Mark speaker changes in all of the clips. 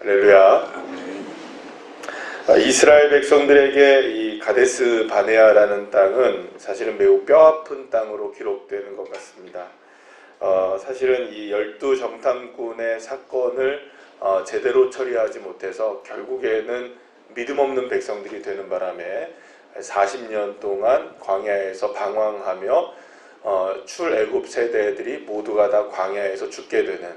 Speaker 1: 할렐루야. 아, 이스라엘 백성들에게 이 가데스 바네아라는 땅은 사실은 매우 뼈아픈 땅으로 기록되는 것 같습니다. 어, 사실은 이 열두 정탐꾼의 사건을 어, 제대로 처리하지 못해서 결국에는 믿음 없는 백성들이 되는 바람에 40년 동안 광야에서 방황하며 어, 출애굽 세대들이 모두가 다 광야에서 죽게 되는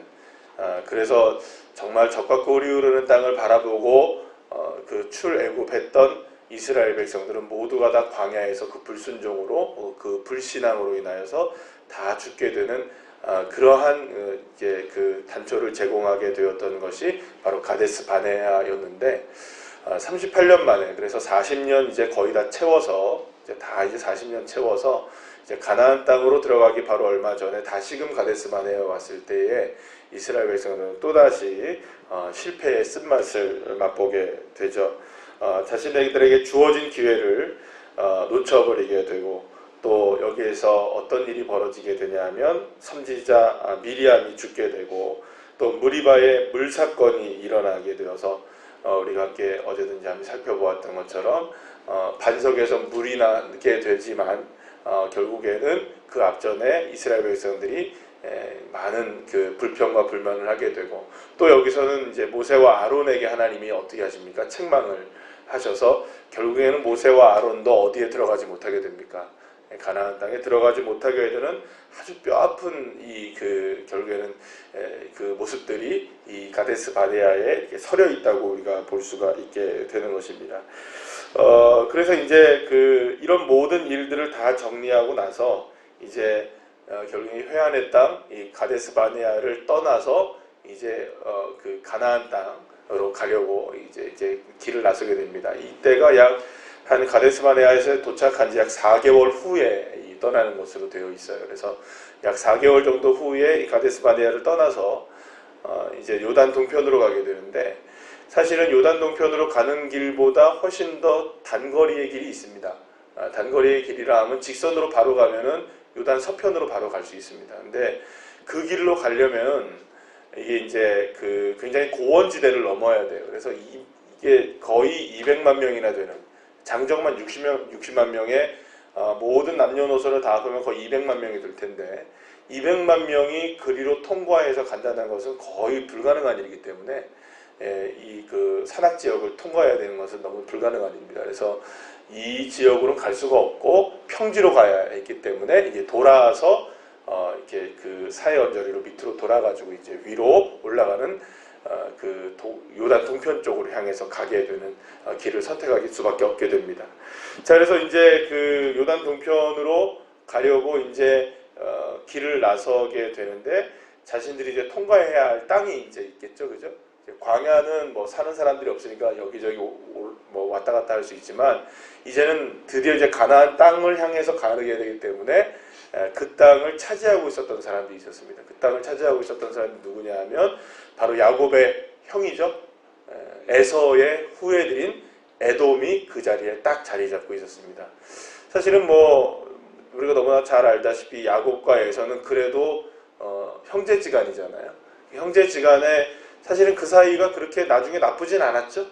Speaker 1: 어, 그래서 정말 적과 꿀이 흐르는 땅을 바라보고 어, 그 출애굽했던 이스라엘 백성들은 모두가 다 광야에서 그 불순종으로 어, 그 불신앙으로 인하여서 다 죽게 되는 어, 그러한 어, 이제 그 단초를 제공하게 되었던 것이 바로 가데스 바네아였는데 어, 38년 만에 그래서 40년 이제 거의 다 채워서 이제 다 이제 40년 채워서 이제 가나안 땅으로 들어가기 바로 얼마 전에 다시금 가데스 바네아에 왔을 때에 이스라엘 백성들은 또다시 어, 실패의 쓴맛을 맛보게 되죠. 어, 자신들에게 주어진 기회를 어, 놓쳐버리게 되고 또 여기에서 어떤 일이 벌어지게 되냐면 선지자 아, 미리암이 죽게 되고 또 무리바의 물 사건이 일어나게 되어서 어, 우리가 함께 어제든지 한번 살펴보았던 것처럼 어, 반석에서 물이 나게 되지만 어, 결국에는 그 앞전에 이스라엘 백성들이 에, 많은 그 불평과 불만을 하게 되고 또 여기서는 이제 모세와 아론에게 하나님이 어떻게 하십니까? 책망을 하셔서 결국에는 모세와 아론도 어디에 들어가지 못하게 됩니까? 가나안 땅에 들어가지 못하게 되는 아주 뼈 아픈 이 그 결국에는 에, 그 모습들이 이 가데스 이렇게 서려 있다고 우리가 볼 수가 있게 되는 것입니다. 어 그래서 이제 그 이런 모든 일들을 다 정리하고 나서 이제 어, 결국에 회한의 땅, 이 가데스 바네아를 떠나서 이제 어, 그 가나안 땅으로 가려고 이제 이제 길을 나서게 됩니다. 이때가 약 한 가데스 바네아에서 도착한 지 약 4개월 후에 이 떠나는 것으로 되어 있어요. 그래서 약 4개월 정도 후에 이 가데스 바네아를 떠나서 어, 이제 요단 동편으로 가게 되는데 사실은 요단 동편으로 가는 길보다 훨씬 더 단거리의 길이 있습니다. 아, 단거리의 길이라 하면 직선으로 바로 가면은 요단 서편으로 바로 갈 수 있습니다. 근데 그 길로 가려면 이게 이제 그 굉장히 고원지대를 넘어야 돼요. 그래서 이, 게 거의 200만 명이나 되는 장정만 60명, 60만 명의 어, 모든 남녀노소를 다 합하면 거의 200만 명이 될 텐데 200만 명이 그리로 통과해서 간다는 것은 거의 불가능한 일이기 때문에 이 그 산악 지역을 통과해야 되는 것은 너무 불가능한 일입니다. 그래서 이 지역으로는 갈 수가 없고 평지로 가야 했기 때문에 이제 돌아서 어 이렇게 그 사해 언저리로 밑으로 돌아가지고 이제 위로 올라가는 어 그 요단 동편 쪽으로 향해서 가게 되는 어 길을 선택할 수밖에 없게 됩니다. 자 그래서 이제 그 요단 동편으로 가려고 이제 어 길을 나서게 되는데 자신들이 이제 통과해야 할 땅이 이제 있겠죠, 그죠? 광야는 뭐 사는 사람들이 없으니까 여기저기 오- 오- 뭐 왔다 갔다 할 수 있지만 이제는 드디어 이제 가나안 땅을 향해서 가게 되기 때문에 에, 그 땅을 차지하고 있었던 사람들이 있었습니다. 그 땅을 차지하고 있었던 사람이 누구냐 하면 바로 야곱의 형이죠. 에, 에서의 후예들인 에돔이 그 자리에 딱 자리 잡고 있었습니다. 사실은 뭐 우리가 너무나 잘 알다시피 야곱과 에서는 그래도 어, 형제지간이잖아요. 형제지간에 사실은 그 사이가 그렇게 나중에 나쁘진 않았죠.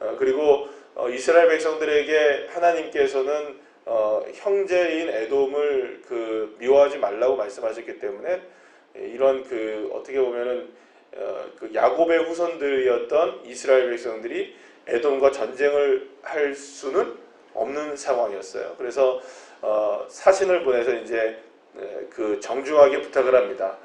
Speaker 1: 어, 그리고 어, 이스라엘 백성들에게 하나님께서는 어, 형제인 에돔을 그 미워하지 말라고 말씀하셨기 때문에 이런 그 어떻게 보면은 어, 그 야곱의 후손들이었던 이스라엘 백성들이 에돔과 전쟁을 할 수는 없는 상황이었어요. 그래서 어, 사신을 보내서 이제 에, 그 정중하게 부탁을 합니다.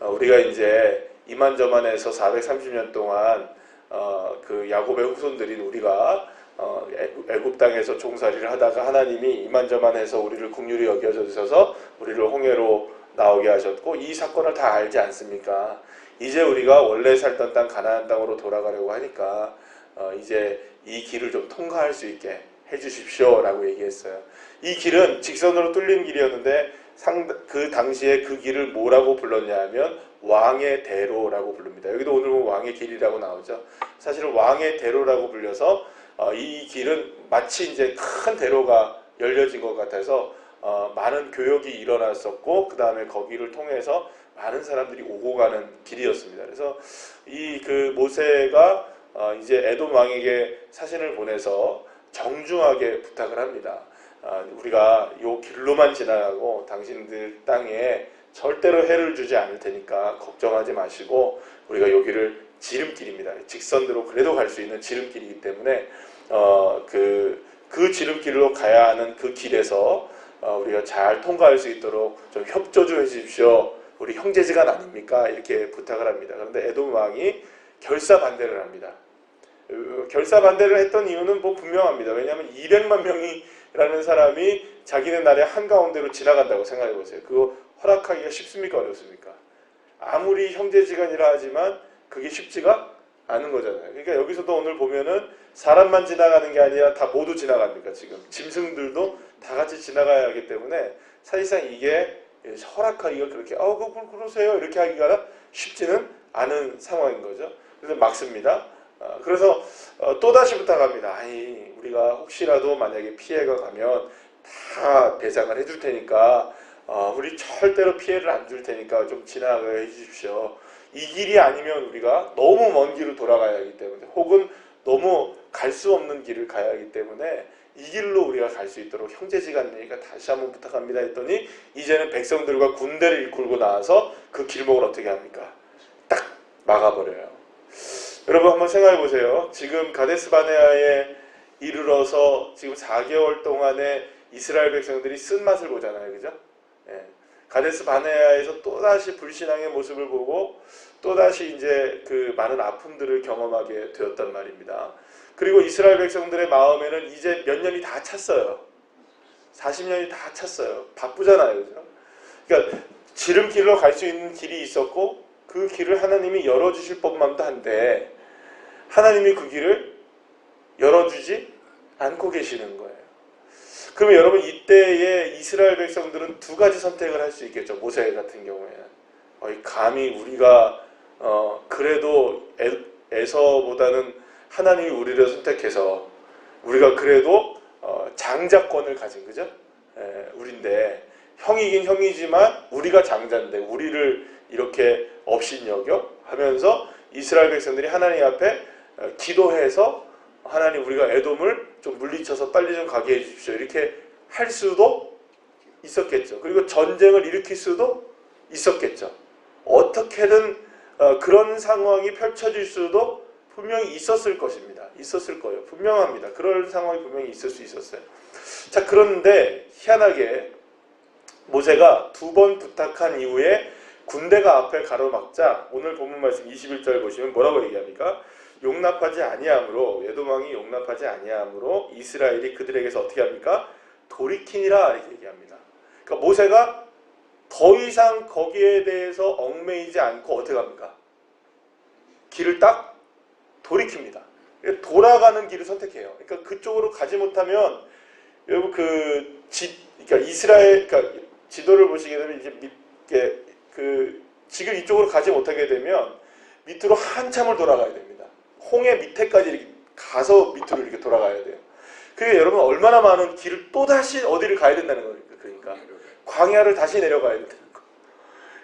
Speaker 1: 어, 우리가 이제 이만저만해서 430년 동안 어, 그 야곱의 후손들인 우리가 어, 애- 애굽 땅에서 종살이를 하다가 하나님이 이만저만해서 우리를 국률이 여겨 주셔서 우리를 홍해로 나오게 하셨고 이 사건을 다 알지 않습니까? 이제 우리가 원래 살던 땅 가나안 땅으로 돌아가려고 하니까 어, 이제 이 길을 좀 통과할 수 있게 해주십시오라고 얘기했어요. 이 길은 직선으로 뚫린 길이었는데 상, 그 당시에 그 길을 뭐라고 불렀냐 하면 왕의 대로라고 부릅니다. 여기도 오늘 왕의 길이라고 나오죠. 사실은 왕의 대로라고 불려서 어, 이 길은 마치 이제 큰 대로가 열려진 것 같아서 어, 많은 교역이 일어났었고 그 다음에 거기를 통해서 많은 사람들이 오고 가는 길이었습니다. 그래서 이 그 모세가 어, 이제 에돔 왕에게 사신을 보내서 정중하게 부탁을 합니다. 아, 우리가 요 길로만 지나가고 당신들 땅에 절대로 해를 주지 않을 테니까 걱정하지 마시고 우리가 여기를 지름길입니다. 직선으로 그래도 갈 수 있는 지름길이기 때문에 어, 그, 그 지름길로 가야 하는 그 길에서 어, 우리가 잘 통과할 수 있도록 좀 협조 좀 해주십시오. 우리 형제지간 아닙니까? 이렇게 부탁을 합니다. 그런데 에돔 왕이 결사 반대를 합니다. 어, 결사 반대를 했던 이유는 뭐 분명합니다. 왜냐하면 200만 명이라는 사람이 자기네 나라의 한가운데로 지나간다고 생각해 보세요. 그거 허락하기가 쉽습니까? 어렵습니까? 아무리 형제지간이라 하지만 그게 쉽지가 않은 거잖아요. 그러니까 여기서도 오늘 보면은 사람만 지나가는 게 아니라 다 모두 지나갑니까? 지금 짐승들도 다 같이 지나가야 하기 때문에 사실상 이게 허락하기가 그렇게 어 그걸 그러세요 이렇게 하기가 쉽지는 않은 상황인 거죠. 그래서 막습니다. 어, 그래서 어, 또 다시 부탁합니다. 아니 우리가 혹시라도 만약에 피해가 가면 다 배상을 해줄 테니까 어, 우리 절대로 피해를 안 줄 테니까 좀 지나가게 해주십시오. 이 길이 아니면 우리가 너무 먼 길을 돌아가야 하기 때문에 혹은 너무 갈 수 없는 길을 가야 하기 때문에 이 길로 우리가 갈 수 있도록 형제지간이니까 다시 한번 부탁합니다 했더니 이제는 백성들과 군대를 이끌고 나와서 그 길목을 어떻게 합니까? 딱 막아버려요. 여러분 한번 생각해 보세요. 지금 가데스 바네아에 이르러서 지금 4개월 동안에 이스라엘 백성들이 쓴 맛을 보잖아요. 그죠? 예. 가데스 바네아에서 또다시 불신앙의 모습을 보고 또다시 이제 그 많은 아픔들을 경험하게 되었단 말입니다. 그리고 이스라엘 백성들의 마음에는 이제 몇 년이 다 찼어요. 40년이 다 찼어요. 바쁘잖아요. 그죠? 그러니까 지름길로 갈 수 있는 길이 있었고 그 길을 하나님이 열어주실 법만도 한데 하나님이 그 길을 열어주지 않고 계시는 거예요. 그러면 여러분 이때에 이스라엘 백성들은 두 가지 선택을 할 수 있겠죠. 모세 같은 경우에는 어, 감히 우리가 어, 그래도 에, 에서보다는 하나님이 우리를 선택해서 우리가 그래도 어, 장자권을 가진 그죠? 에, 우린데 형이긴 형이지만 우리가 장자인데 우리를 이렇게 업신여겨 하면서 이스라엘 백성들이 하나님 앞에 어, 기도해서 하나님 우리가 에돔을 좀 물리쳐서 빨리 좀 가게 해주십시오 이렇게 할 수도 있었겠죠. 그리고 전쟁을 일으킬 수도 있었겠죠. 어떻게든 어, 그런 상황이 펼쳐질 수도 분명히 있었을 것입니다. 있었을 거예요. 분명합니다. 그럴 상황이 분명히 있을 수 있었어요. 자, 그런데 희한하게 모세가 두 번 부탁한 이후에 군대가 앞에 가로막자 오늘 본문 말씀 21절 보시면 뭐라고 얘기합니까? 용납하지 아니함으로 예도망이 용납하지 아니함으로 이스라엘이 그들에게서 어떻게 합니까? 돌이키니라 이렇게 얘기합니다. 그러니까 모세가 더 이상 거기에 대해서 얽매이지 않고 어떻게 합니까? 길을 딱 돌이킵니다. 돌아가는 길을 선택해요. 그러니까 그쪽으로 가지 못하면 여러분 그 지, 그러니까 이스라엘 그러니까 지도를 보시게 되면 이제 밑에 그 지금 이쪽으로 가지 못하게 되면 밑으로 한참을 돌아가야 됩니다. 홍해 밑에까지 이렇게 가서 밑으로 이렇게 돌아가야 돼요. 그게 여러분 얼마나 많은 길을 또 다시 어디를 가야 된다는 겁니까? 그러니까 광야를 다시 내려가야 된다는 거.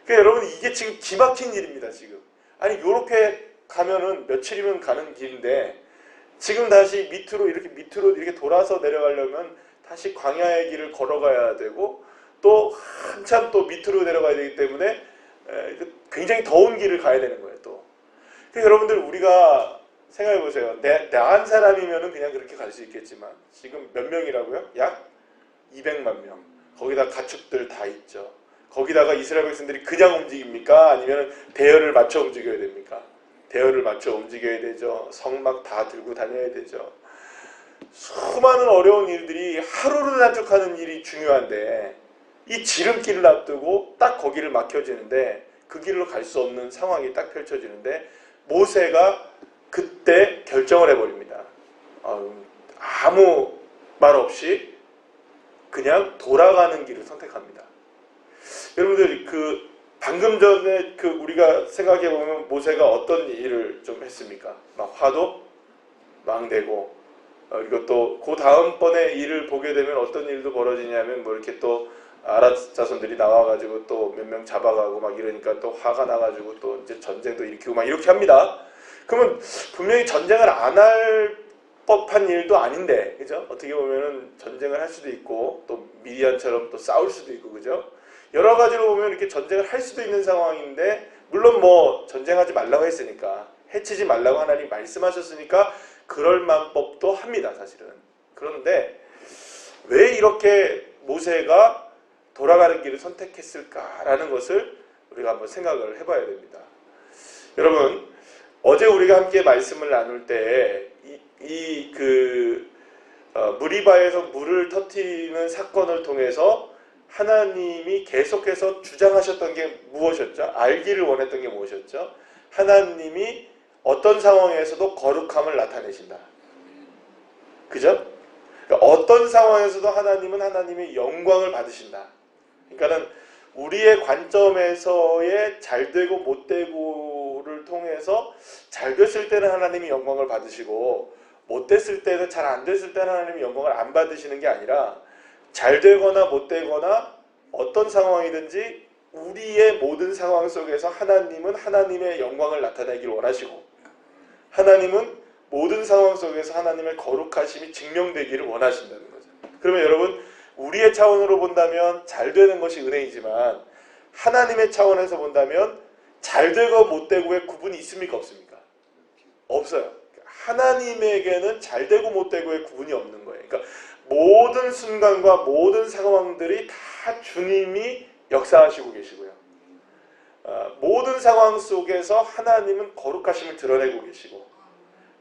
Speaker 1: 그러니까 여러분 이게 지금 기막힌 일입니다. 지금 아니 이렇게 가면은 며칠이면 가는 길인데 지금 다시 밑으로 이렇게 밑으로 이렇게 돌아서 내려가려면 다시 광야의 길을 걸어가야 되고 또 한참 또 밑으로 내려가야 되기 때문에 에, 굉장히 더운 길을 가야 되는 거예요. 또 그러니까 여러분들 우리가 생각해 보세요. 내, 나한 사람이면은 그냥 그렇게 갈 수 있겠지만 지금 몇 명이라고요? 약 200만 명. 거기다 가축들 다 있죠. 거기다가 이스라엘 백성들이 그냥 움직입니까? 아니면 대열을 맞춰 움직여야 됩니까? 대열을 맞춰 움직여야 되죠. 성막 다 들고 다녀야 되죠. 수많은 어려운 일들이 하루를 단축하는 일이 중요한데 이 지름길을 앞두고 딱 거기를 막혀지는데 그 길로 갈 수 없는 상황이 딱 펼쳐지는데 모세가 그때 결정을 해버립니다. 어, 아무 말 없이 그냥 돌아가는 길을 선택합니다. 여러분들 그 방금 전에 그 우리가 생각해 보면 모세가 어떤 일을 좀 했습니까? 막 화도 막 내고 어, 그리고 또 그 다음 번에 일을 보게 되면 어떤 일도 벌어지냐면 뭐 이렇게 또 아랍 자손들이 나와가지고 또 몇 명 잡아가고 막 이러니까 또 화가 나가지고 또 이제 전쟁도 일으키고 막 이렇게 합니다. 그러면 분명히 전쟁을 안 할 법한 일도 아닌데, 그죠? 어떻게 보면은 전쟁을 할 수도 있고 또 미디안처럼 또 싸울 수도 있고, 그죠? 여러 가지로 보면 이렇게 전쟁을 할 수도 있는 상황인데, 물론 뭐 전쟁하지 말라고 했으니까 해치지 말라고 하나님 말씀하셨으니까 그럴 만법도 합니다, 사실은. 그런데 왜 이렇게 모세가 돌아가는 길을 선택했을까라는 것을 우리가 한번 생각을 해봐야 됩니다. 여러분, 어제 우리가 함께 말씀을 나눌 때 이그 무리바에서 물을 터트리는 사건을 통해서 하나님이 계속해서 주장하셨던 게 무엇이었죠? 알기를 원했던 게 무엇이었죠? 하나님이 어떤 상황에서도 거룩함을 나타내신다. 그죠? 그러니까 어떤 상황에서도 하나님은 하나님의 영광을 받으신다. 그러니까는 우리의 관점에서의 잘 되고 못 되고를 통해서 잘 됐을 때는 하나님이 영광을 받으시고 못 됐을 때는 잘 안 됐을 때는 하나님이 영광을 안 받으시는 게 아니라 잘 되거나 못 되거나 어떤 상황이든지 우리의 모든 상황 속에서 하나님은 하나님의 영광을 나타내길 원하시고 하나님은 모든 상황 속에서 하나님의 거룩하심이 증명되기를 원하신다는 거죠. 그러면 여러분 우리의 차원으로 본다면 잘 되는 것이 은혜이지만 하나님의 차원에서 본다면 잘 되고 못 되고의 구분이 있습니까 없습니까? 없어요. 하나님에게는 잘 되고 못 되고의 구분이 없는 거예요. 그러니까 모든 순간과 모든 상황들이 다 주님이 역사하시고 계시고요. 어, 모든 상황 속에서 하나님은 거룩하심을 드러내고 계시고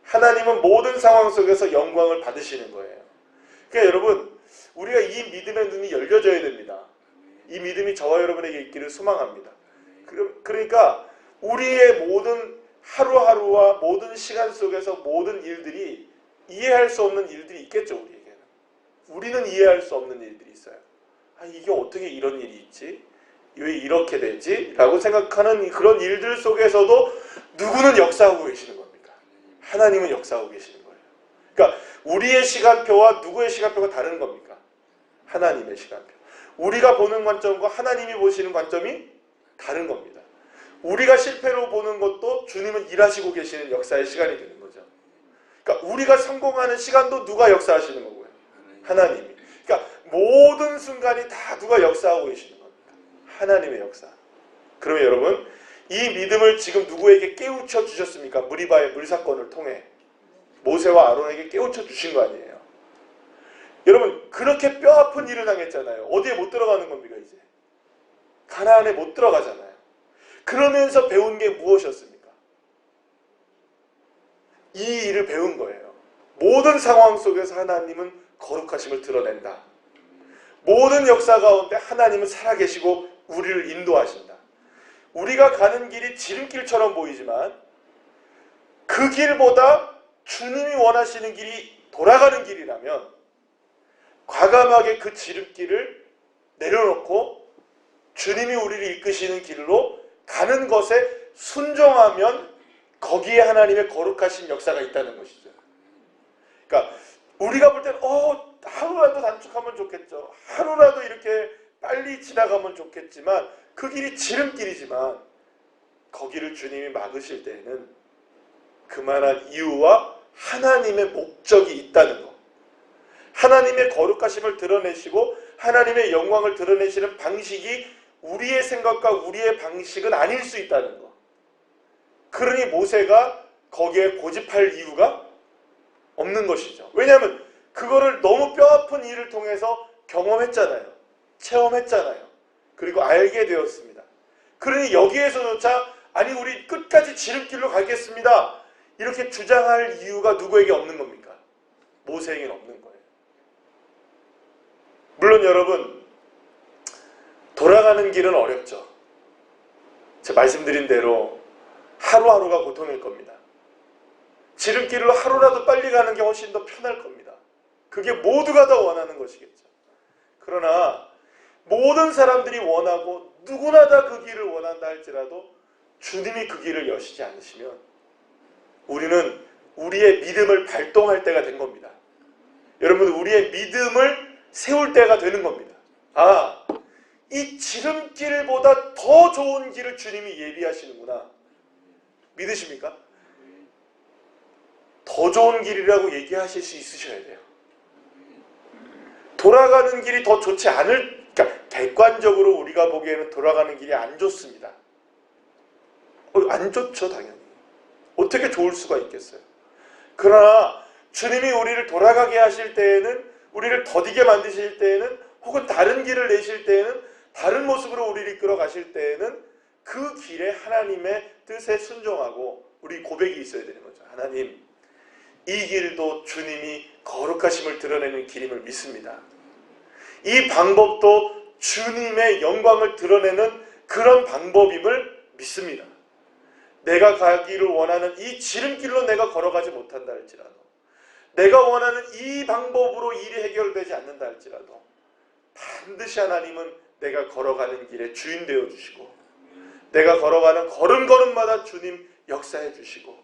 Speaker 1: 하나님은 모든 상황 속에서 영광을 받으시는 거예요. 그러니까 여러분 우리가 이 믿음의 눈이 열려져야 됩니다. 이 믿음이 저와 여러분에게 있기를 소망합니다. 그- 그러니까 우리의 모든 하루하루와 모든 시간 속에서 모든 일들이 이해할 수 없는 일들이 있겠죠 우리에게는. 우리는 이해할 수 없는 일들이 있어요. 아 이게 어떻게 이런 일이 있지? 왜 이렇게 되지? 라고 생각하는 그런 일들 속에서도 누구는 역사하고 계시는 겁니까? 하나님은 역사하고 계시는 거예요. 그러니까 우리의 시간표와 누구의 시간표가 다른 겁니까? 하나님의 시간표. 우리가 보는 관점과 하나님이 보시는 관점이 다른 겁니다. 우리가 실패로 보는 것도 주님은 일하시고 계시는 역사의 시간이 되는 거죠. 그러니까 우리가 성공하는 시간도 누가 역사하시는 거고요. 하나님이. 그러니까 모든 순간이 다 누가 역사하고 계시는 겁니까? 하나님의 역사. 그러면 여러분 이 믿음을 지금 누구에게 깨우쳐 주셨습니까? 무리바의 물 사건을 통해 모세와 아론에게 깨우쳐 주신 거 아니에요. 여러분 그렇게 뼈 아픈 일을 당했잖아요. 어디에 못 들어가는 겁니까 이제? 가나안에 못 들어가잖아요. 그러면서 배운 게 무엇이었습니까? 이 일을 배운 거예요. 모든 상황 속에서 하나님은 거룩하심을 드러낸다. 모든 역사 가운데 하나님은 살아계시고 우리를 인도하신다. 우리가 가는 길이 지름길처럼 보이지만 그 길보다 주님이 원하시는 길이 돌아가는 길이라면 과감하게 그 지름길을 내려놓고 주님이 우리를 이끄시는 길로 가는 것에 순종하면 거기에 하나님의 거룩하신 역사가 있다는 것이죠. 그러니까 우리가 볼 때는 어 하루라도 단축하면 좋겠죠. 하루라도 이렇게 빨리 지나가면 좋겠지만 그 길이 지름길이지만 거기를 주님이 막으실 때에는 그만한 이유와 하나님의 목적이 있다는 것. 하나님의 거룩하심을 드러내시고 하나님의 영광을 드러내시는 방식이 우리의 생각과 우리의 방식은 아닐 수 있다는 것. 그러니 모세가 거기에 고집할 이유가 없는 것이죠. 왜냐하면 그거를 너무 뼈아픈 일을 통해서 경험했잖아요. 체험했잖아요. 그리고 알게 되었습니다. 그러니 여기에서조차 아니 우리 끝까지 지름길로 가겠습니다. 이렇게 주장할 이유가 누구에게 없는 겁니까? 모세에게는 없는 거예요. 물론 여러분 돌아가는 길은 어렵죠. 제가 말씀드린 대로 하루하루가 고통일 겁니다. 지름길로 하루라도 빨리 가는 게 훨씬 더 편할 겁니다. 그게 모두가 다 원하는 것이겠죠. 그러나 모든 사람들이 원하고 누구나 다 그 길을 원한다 할지라도 주님이 그 길을 여시지 않으시면 우리는 우리의 믿음을 발동할 때가 된 겁니다. 여러분 우리의 믿음을 세울 때가 되는 겁니다. 아, 이 지름길보다 더 좋은 길을 주님이 예비하시는구나. 믿으십니까? 더 좋은 길이라고 얘기하실 수 있으셔야 돼요. 돌아가는 길이 더 좋지 않을, 그러니까 객관적으로 우리가 보기에는 돌아가는 길이 안 좋습니다. 어, 안 좋죠, 당연히. 어떻게 좋을 수가 있겠어요? 그러나 주님이 우리를 돌아가게 하실 때에는 우리를 더디게 만드실 때에는 혹은 다른 길을 내실 때에는 다른 모습으로 우리를 이끌어 가실 때에는 그 길에 하나님의 뜻에 순종하고 우리 고백이 있어야 되는 거죠. 하나님, 이 길도 주님이 거룩하심을 드러내는 길임을 믿습니다. 이 방법도 주님의 영광을 드러내는 그런 방법임을 믿습니다. 내가 가기를 원하는 이 지름길로 내가 걸어가지 못한다 할지라도 내가 원하는 이 방법으로 일이 해결되지 않는다 할지라도 반드시 하나님은 내가 걸어가는 길에 주인 되어 주시고 내가 걸어가는 걸음걸음마다 주님 역사해 주시고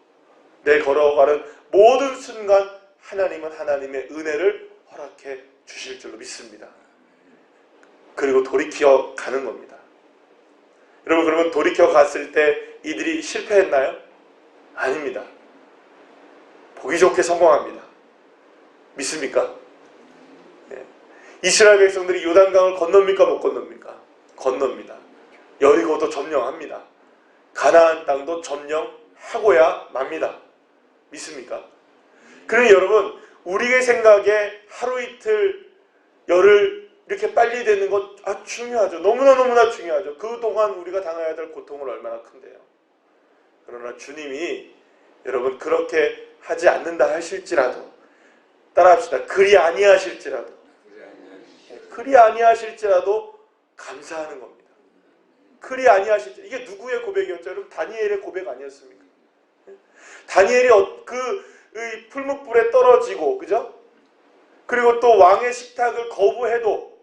Speaker 1: 내 걸어가는 모든 순간 하나님은 하나님의 은혜를 허락해 주실 줄로 믿습니다. 그리고 돌이켜 가는 겁니다. 여러분 그러면 돌이켜 갔을 때 이들이 실패했나요? 아닙니다. 보기 좋게 성공합니다. 믿습니까? 예. 이스라엘 백성들이 요단강을 건넙니까 못 건넙니까? 건넙니다. 여리고도 점령합니다. 가나안 땅도 점령하고야 맙니다. 믿습니까? 그러니 여러분 우리의 생각에 하루 이틀 열흘 이렇게 빨리 되는 것 아, 중요하죠. 너무나 너무나 중요하죠. 그동안 우리가 당해야 될 고통은 얼마나 큰데요. 그러나 주님이 여러분 그렇게 하지 않는다 하실지라도 따라합시다. 그리 아니하실지라도 그리 아니하실지라도 감사하는 겁니다. 그리 아니하실지 이게 누구의 고백이었죠? 여러분 다니엘의 고백 아니었습니까? 다니엘이 어- 그의 풀무불에 떨어지고 그죠? 그리고 또 왕의 식탁을 거부해도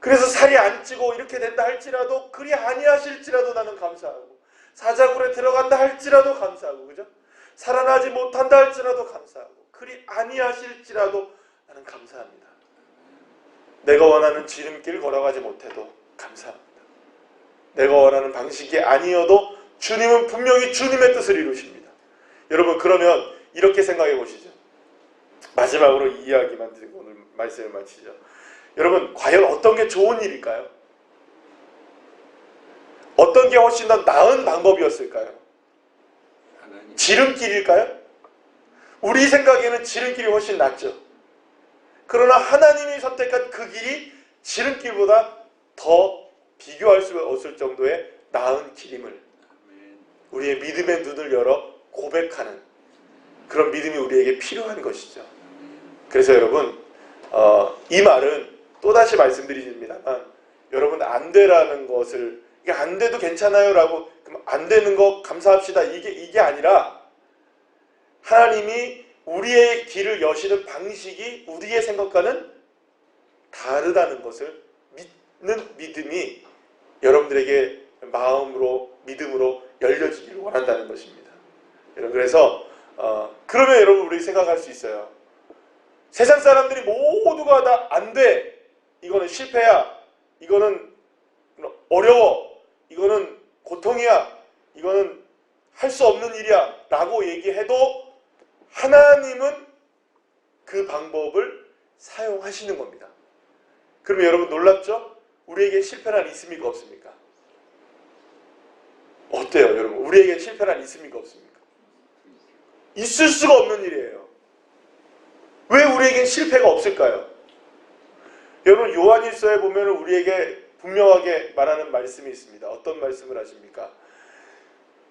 Speaker 1: 그래서 살이 안 찌고 이렇게 된다 할지라도 그리 아니하실지라도 나는 감사하고 사자굴에 들어간다 할지라도 감사하고 그죠? 살아나지 못한다 할지라도 감사하고 그리 아니하실지라도 나는 감사합니다. 내가 원하는 지름길 걸어가지 못해도 감사합니다. 내가 원하는 방식이 아니어도 주님은 분명히 주님의 뜻을 이루십니다. 여러분 그러면 이렇게 생각해 보시죠. 마지막으로 이 이야기만 드리고 오늘 말씀을 마치죠. 여러분 과연 어떤 게 좋은 일일까요? 어떤 게 훨씬 더 나은 방법이었을까요? 지름길일까요? 우리 생각에는 지름길이 훨씬 낫죠. 그러나 하나님이 선택한 그 길이 지름길보다 더 비교할 수 없을 정도의 나은 길임을 우리의 믿음의 눈을 열어 고백하는 그런 믿음이 우리에게 필요한 것이죠. 그래서 여러분 어, 이 말은 또다시 말씀드립니다만 여러분 안 되라는 것을 이게 안 돼도 괜찮아요라고 그럼 안 되는 거 감사합시다 이게 이게 아니라 하나님이 우리의 길을 여시는 방식이 우리의 생각과는 다르다는 것을 믿는 믿음이 여러분들에게 마음으로 믿음으로 열려지기를 원한다는 것입니다. 여러분 그래서 어, 그러면 여러분 우리 생각할 수 있어요. 세상 사람들이 모두가 다 안 돼. 이거는 실패야. 이거는 어려워. 이거는 고통이야. 이거는 할 수 없는 일이야. 라고 얘기해도 하나님은 그 방법을 사용하시는 겁니다. 그러면 여러분 놀랍죠? 우리에게 실패란 있습니까? 없습니까? 어때요, 여러분? 우리에게 실패란 있습니까? 없습니까? 있을 수가 없는 일이에요. 왜 우리에게 실패가 없을까요? 여러분 요한일서에 보면 우리에게 분명하게 말하는 말씀이 있습니다. 어떤 말씀을 하십니까?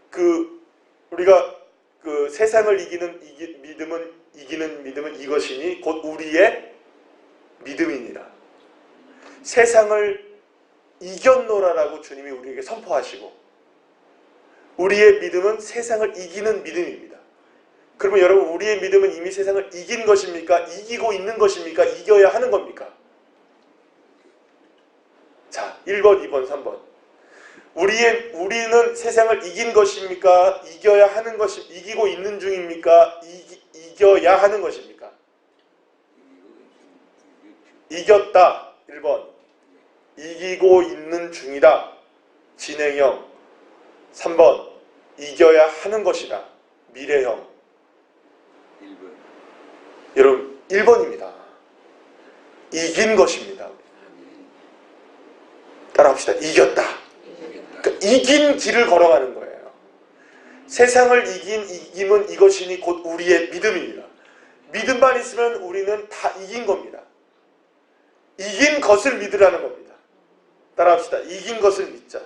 Speaker 1: 그 우리가 그 세상을 이기는 이기, 믿음은 이기는 믿음은 이것이니 곧 우리의 믿음이니라. 세상을 이겼노라라고 주님이 우리에게 선포하시고 우리의 믿음은 세상을 이기는 믿음입니다. 그러면 여러분 우리의 믿음은 이미 세상을 이긴 것입니까? 이기고 있는 것입니까? 이겨야 하는 겁니까? 자, 1번, 2번, 3번. 우리의 우리는 세상을 이긴 것입니까? 이겨야 하는 것이 이기고 있는 중입니까? 이기, 이겨야 하는 것입니까? 이겼다. 1번. 이기고 있는 중이다. 진행형. 3번. 이겨야 하는 것이다. 미래형. 여러분 1번입니다. 이긴 것입니다. 따라합시다. 이겼다. 이긴 길을 걸어가는 거예요. 세상을 이긴 이김은 이것이니 곧 우리의 믿음입니다. 믿음만 있으면 우리는 다 이긴 겁니다. 이긴 것을 믿으라는 겁니다. 따라합시다. 이긴 것을 믿자.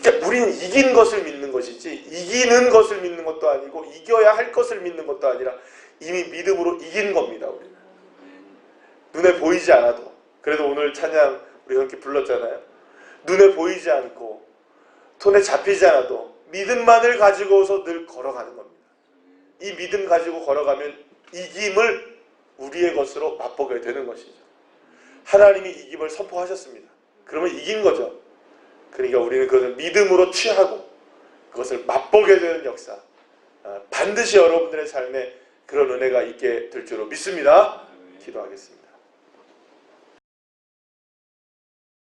Speaker 1: 그러니까 우리는 이긴 것을 믿는 것이지 이기는 것을 믿는 것도 아니고 이겨야 할 것을 믿는 것도 아니라 이미 믿음으로 이긴 겁니다. 우리는 눈에 보이지 않아도 그래도 오늘 찬양 우리 이렇게 불렀잖아요. 눈에 보이지 않고 손에 잡히지 않아도 믿음만을 가지고서 늘 걸어가는 겁니다. 이 믿음 가지고 걸어가면 이김을 우리의 것으로 맛보게 되는 것이죠. 하나님이 이김을 선포하셨습니다. 그러면 이긴 거죠. 그러니까 우리는 그것을 믿음으로 취하고 그것을 맛보게 되는 역사. 아, 반드시 여러분들의 삶에 그런 은혜가 있게 될 줄로 믿습니다. 기도하겠습니다.